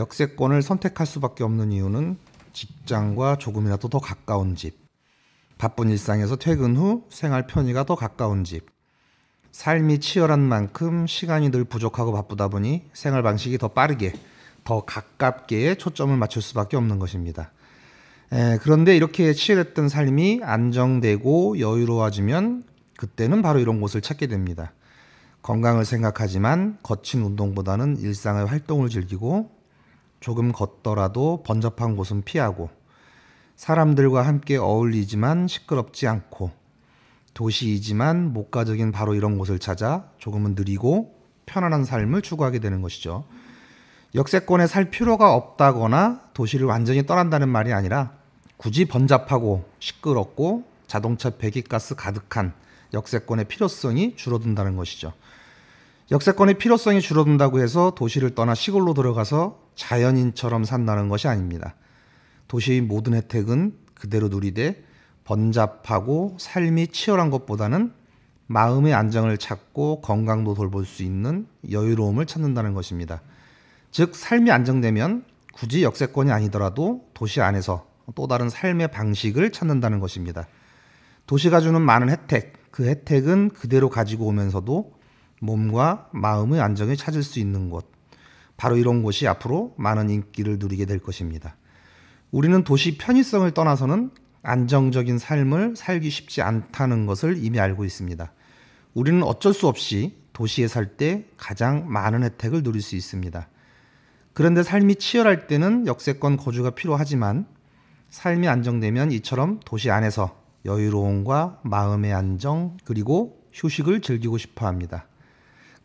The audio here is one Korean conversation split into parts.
역세권을 선택할 수밖에 없는 이유는 직장과 조금이라도 더 가까운 집, 바쁜 일상에서 퇴근 후 생활 편의가 더 가까운 집, 삶이 치열한 만큼 시간이 늘 부족하고 바쁘다 보니 생활 방식이 더 빠르게, 더 가깝게 초점을 맞출 수밖에 없는 것입니다. 에, 그런데 이렇게 치열했던 삶이 안정되고 여유로워지면 그때는 바로 이런 곳을 찾게 됩니다. 건강을 생각하지만 거친 운동보다는 일상의 활동을 즐기고 조금 걷더라도 번잡한 곳은 피하고 사람들과 함께 어울리지만 시끄럽지 않고 도시이지만 목가적인 바로 이런 곳을 찾아 조금은 느리고 편안한 삶을 추구하게 되는 것이죠. 역세권에 살 필요가 없다거나 도시를 완전히 떠난다는 말이 아니라 굳이 번잡하고 시끄럽고 자동차 배기가스 가득한 역세권의 필요성이 줄어든다는 것이죠. 역세권의 필요성이 줄어든다고 해서 도시를 떠나 시골로 들어가서 자연인처럼 산다는 것이 아닙니다. 도시의 모든 혜택은 그대로 누리되 번잡하고 삶이 치열한 것보다는 마음의 안정을 찾고 건강도 돌볼 수 있는 여유로움을 찾는다는 것입니다. 즉, 삶이 안정되면 굳이 역세권이 아니더라도 도시 안에서 또 다른 삶의 방식을 찾는다는 것입니다. 도시가 주는 많은 혜택, 그 혜택은 그대로 가지고 오면서도 몸과 마음의 안정을 찾을 수 있는 곳. 바로 이런 곳이 앞으로 많은 인기를 누리게 될 것입니다. 우리는 도시 편의성을 떠나서는 안정적인 삶을 살기 쉽지 않다는 것을 이미 알고 있습니다. 우리는 어쩔 수 없이 도시에 살 때 가장 많은 혜택을 누릴 수 있습니다. 그런데 삶이 치열할 때는 역세권 거주가 필요하지만 삶이 안정되면 이처럼 도시 안에서 여유로움과 마음의 안정 그리고 휴식을 즐기고 싶어 합니다.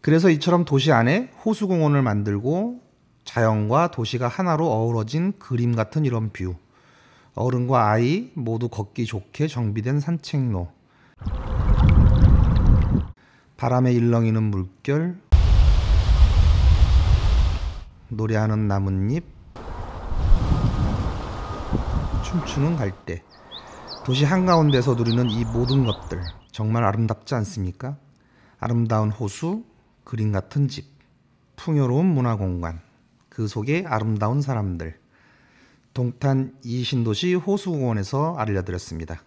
그래서 이처럼 도시 안에 호수공원을 만들고 자연과 도시가 하나로 어우러진 그림 같은 이런 뷰. 어른과 아이 모두 걷기 좋게 정비된 산책로. 바람에 일렁이는 물결. 노래하는 나뭇잎. 춤추는 갈대. 도시 한가운데서 누리는 이 모든 것들 정말 아름답지 않습니까? 아름다운 호수, 그림 같은 집, 풍요로운 문화 공간, 그 속에 아름다운 사람들. 동탄 이신도시 호수공원에서 알려드렸습니다.